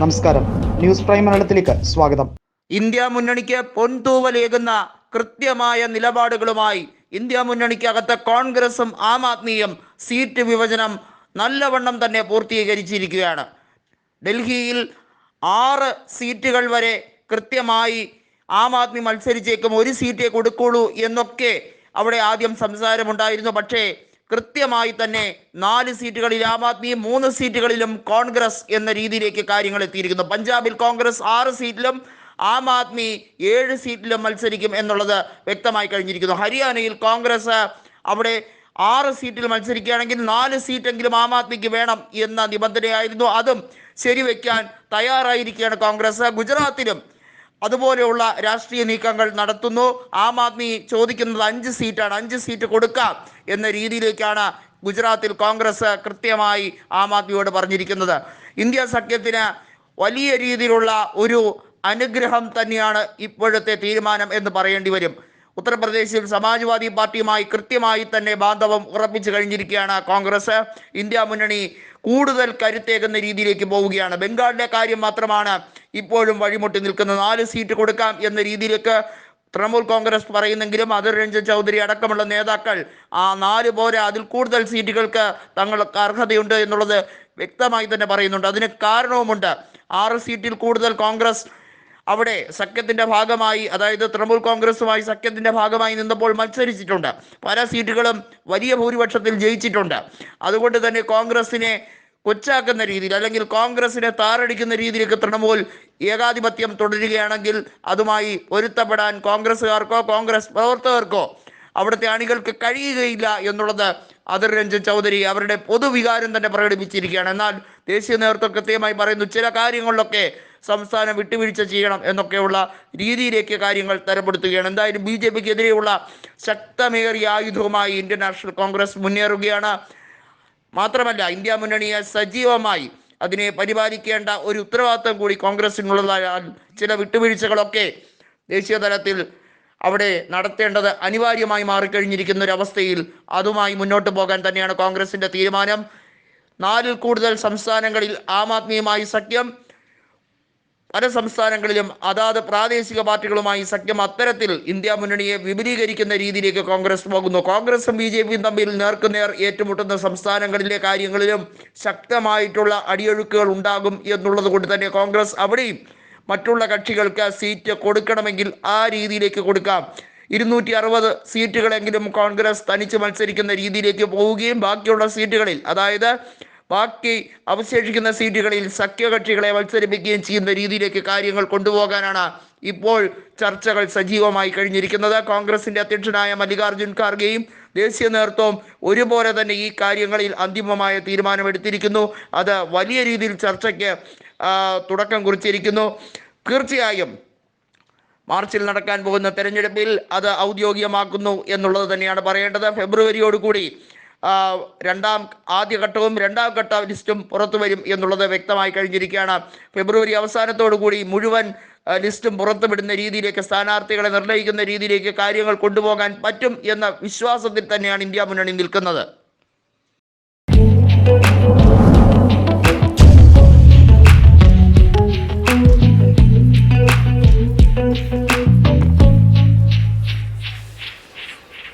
നമസ്കാരം. News prime മലയാളത്തിലേക്ക് സ്വാഗതം. ഇന്ത്യ മുന്നണിക്ക് പൊൻതൂവലേകുന്ന കൃത്യമായ നിലപാടുകളുമായി ഇന്ത്യ മുന്നണിക്കകത്ത് കോൺഗ്രസും ആം ആദ്മിയും സീറ്റ് വിഭജനം നല്ലവണ്ണം തന്നെ പൂർത്തീകരിച്ചിരിക്കുകയാണ്. ഡൽഹിയിൽ ആറ് സീറ്റുകൾ വരെ കൃത്യമായി ആം ആദ്മി മത്സരിച്ചേക്കും. ഒരു സീറ്റേ കൊടുക്കുള്ളൂ എന്നൊക്കെ അവിടെ ആദ്യം സംസാരമുണ്ടായിരുന്നു. പക്ഷേ കൃത്യമായി തന്നെ നാല് സീറ്റുകളിൽ ആം ആദ്മി മൂന്ന് സീറ്റുകളിലും കോൺഗ്രസ് എന്ന രീതിയിലേക്ക് കാര്യങ്ങൾ എത്തിയിരിക്കുന്നു. പഞ്ചാബിൽ കോൺഗ്രസ് ആറ് സീറ്റിലും ആം ആദ്മി ഏഴ് സീറ്റിലും മത്സരിക്കും എന്നുള്ളത് വ്യക്തമായി കഴിഞ്ഞിരിക്കുന്നു. ഹരിയാനയിൽ കോൺഗ്രസ് അവിടെ ആറ് സീറ്റിൽ മത്സരിക്കുകയാണെങ്കിൽ നാല് സീറ്റെങ്കിലും ആം ആദ്മിക്ക് വേണം എന്ന നിബന്ധനയായിരുന്നു. അതും ശരിവെക്കാൻ തയ്യാറായിരിക്കുകയാണ് കോൺഗ്രസ്. ഗുജറാത്തിലും അതുപോലെയുള്ള രാഷ്ട്രീയ നീക്കങ്ങൾ നടത്തുന്നു. ആം ആദ്മി ചോദിക്കുന്നത് അഞ്ച് സീറ്റാണ്. അഞ്ച് സീറ്റ് കൊടുക്കാം എന്ന രീതിയിലേക്കാണ് ഗുജറാത്തിൽ കോൺഗ്രസ് കൃത്യമായി ആം ആദ്മിയോട് പറഞ്ഞിരിക്കുന്നത്. ഇന്ത്യ സഖ്യത്തിന് വലിയ രീതിയിലുള്ള ഒരു അനുഗ്രഹം തന്നെയാണ് ഇപ്പോഴത്തെ തീരുമാനം എന്ന് പറയേണ്ടി വരും. ഉത്തർപ്രദേശിൽ സമാജ്വാദി പാർട്ടിയുമായി കൃത്യമായി തന്നെ ബാന്ധവം ഉറപ്പിച്ചു കഴിഞ്ഞിരിക്കുകയാണ് കോൺഗ്രസ്. ഇന്ത്യ മുന്നണി കൂടുതൽ കരുത്തേകുന്ന രീതിയിലേക്ക് പോവുകയാണ്. ബംഗാളിലെ കാര്യം മാത്രമാണ് ഇപ്പോഴും വഴിമുട്ടി നിൽക്കുന്നത്. നാല് സീറ്റ് കൊടുക്കാം എന്ന രീതിയിലേക്ക് തൃണമൂൽ കോൺഗ്രസ് പറയുന്നെങ്കിലും അധിർ രഞ്ജൻ ചൗധരി അടക്കമുള്ള നേതാക്കൾ ആ നാല് പോരെ അതിൽ കൂടുതൽ സീറ്റുകൾക്ക് തങ്ങൾക്ക് അർഹതയുണ്ട് എന്നുള്ളത് വ്യക്തമായി തന്നെ പറയുന്നുണ്ട്. അതിന് കാരണവുമുണ്ട്. ആറ് സീറ്റിൽ കൂടുതൽ കോൺഗ്രസ് അവിടെ സഖ്യത്തിന്റെ ഭാഗമായി അതായത് തൃണമൂൽ കോൺഗ്രസുമായി സഖ്യത്തിന്റെ ഭാഗമായി നിന്നപ്പോൾ മത്സരിച്ചിട്ടുണ്ട്. പല സീറ്റുകളും വലിയ ഭൂരിപക്ഷത്തിൽ ജയിച്ചിട്ടുണ്ട്. അതുകൊണ്ട് തന്നെ കോൺഗ്രസിനെ കൊച്ചാക്കുന്ന രീതിയിൽ അല്ലെങ്കിൽ കോൺഗ്രസിനെ താറടിക്കുന്ന രീതിയിലേക്ക് തൃണമൂൽ ഏകാധിപത്യം തുടരുകയാണെങ്കിൽ അതുമായി പൊരുത്തപ്പെടാൻ കോൺഗ്രസ്സുകാർക്കോ കോൺഗ്രസ് പ്രവർത്തകർക്കോ അവിടുത്തെ അണികൾക്ക് കഴിയുകയില്ല എന്നുള്ളത് അതിർ രഞ്ജൻ ചൗധരി അവരുടെ പൊതുവികാരം തന്നെ പ്രകടിപ്പിച്ചിരിക്കുകയാണ്. എന്നാൽ ദേശീയ നേതൃത്വം കൃത്യമായി പറയുന്നു ചില കാര്യങ്ങളിലൊക്കെ സംസ്ഥാനം വിട്ടുവീഴ്ച ചെയ്യണം എന്നൊക്കെയുള്ള രീതിയിലേക്ക് കാര്യങ്ങൾ തരപ്പെടുത്തുകയാണ്. എന്തായാലും ബി ജെ പിക്ക് എതിരെയുള്ള ശക്തമേറിയ ആയുധവുമായി ഇന്ത്യൻ നാഷണൽ കോൺഗ്രസ് മുന്നേറുകയാണ്. മാത്രമല്ല ഇന്ത്യ മുന്നണിയെ സജീവമായി അതിനെ പരിപാലിക്കേണ്ട ഒരു ഉത്തരവാദിത്തം കൂടി കോൺഗ്രസിനുള്ളതായാൽ ചില വിട്ടുവീഴ്ചകളൊക്കെ ദേശീയ തലത്തിൽ അവിടെ നടത്തേണ്ടത് അനിവാര്യമായി മാറിക്കഴിഞ്ഞിരിക്കുന്ന ഒരു അവസ്ഥയിൽ അതുമായി മുന്നോട്ട് പോകാൻ തന്നെയാണ് കോൺഗ്രസിന്റെ തീരുമാനം. നാലിൽ കൂടുതൽ സംസ്ഥാനങ്ങളിൽ ആം ആദ്മിയുമായി സഖ്യം പല സംസ്ഥാനങ്ങളിലും അതാത് പ്രാദേശിക പാർട്ടികളുമായി സഖ്യം അത്തരത്തിൽ ഇന്ത്യ മുന്നണിയെ വിപുലീകരിക്കുന്ന രീതിയിലേക്ക് കോൺഗ്രസ് പോകുന്നു. കോൺഗ്രസും ബി ജെ പിയും തമ്മിൽ നേർക്കുനേർ ഏറ്റുമുട്ടുന്ന സംസ്ഥാനങ്ങളിലെ കാര്യങ്ങളിലും ശക്തമായിട്ടുള്ള അടിയൊഴുക്കുകൾ ഉണ്ടാകും എന്നുള്ളത് കൊണ്ട് തന്നെ കോൺഗ്രസ് അവിടെയും മറ്റുള്ള കക്ഷികൾക്ക് സീറ്റ് കൊടുക്കണമെങ്കിൽ ആ രീതിയിലേക്ക് കൊടുക്കാം. ഇരുന്നൂറ്റി അറുപത് സീറ്റുകളെങ്കിലും കോൺഗ്രസ് തനിച്ച് മത്സരിക്കുന്ന രീതിയിലേക്ക് പോവുകയും ബാക്കിയുള്ള സീറ്റുകളിൽ അതായത് ബാക്കി അവശേഷിക്കുന്ന സീറ്റുകളിൽ സഖ്യകക്ഷികളെ മത്സരിപ്പിക്കുകയും ചെയ്യുന്ന രീതിയിലേക്ക് കാര്യങ്ങൾ കൊണ്ടുപോകാനാണ് ഇപ്പോൾ ചർച്ചകൾ സജീവമായി കഴിഞ്ഞിരിക്കുന്നത്. കോൺഗ്രസിന്റെ അധ്യക്ഷനായ മല്ലികാർജുൻ ഖാർഗെയും ദേശീയ നേതൃത്വം ഒരുപോലെ തന്നെ ഈ കാര്യങ്ങളിൽ അന്തിമമായ തീരുമാനമെടുത്തിരിക്കുന്നു. അത് വലിയ രീതിയിൽ ചർച്ചയ്ക്ക് തുടക്കം കുറിച്ചിരിക്കുന്നു. തീർച്ചയായും മാർച്ചിൽ നടക്കാൻ പോകുന്ന തെരഞ്ഞെടുപ്പിൽ അത് ഔദ്യോഗികമാക്കുന്നു എന്നുള്ളത് തന്നെയാണ് പറയേണ്ടത്. ഫെബ്രുവരിയോടുകൂടി രണ്ടാം ആദ്യഘട്ടവും രണ്ടാം ഘട്ട ലിസ്റ്റും പുറത്തു വരും എന്നുള്ളത് വ്യക്തമായി കഴിഞ്ഞിരിക്കുകയാണ്. ഫെബ്രുവരി അവസാനത്തോടു കൂടി മുഴുവൻ ലിസ്റ്റും പുറത്തുവിടുന്ന രീതിയിലേക്ക് സ്ഥാനാർത്ഥികളെ നിർണയിക്കുന്ന രീതിയിലേക്ക് കാര്യങ്ങൾ കൊണ്ടുപോകാൻ പറ്റും എന്ന വിശ്വാസത്തിൽ തന്നെയാണ് ഇന്ത്യ മുന്നണി നിൽക്കുന്നത്.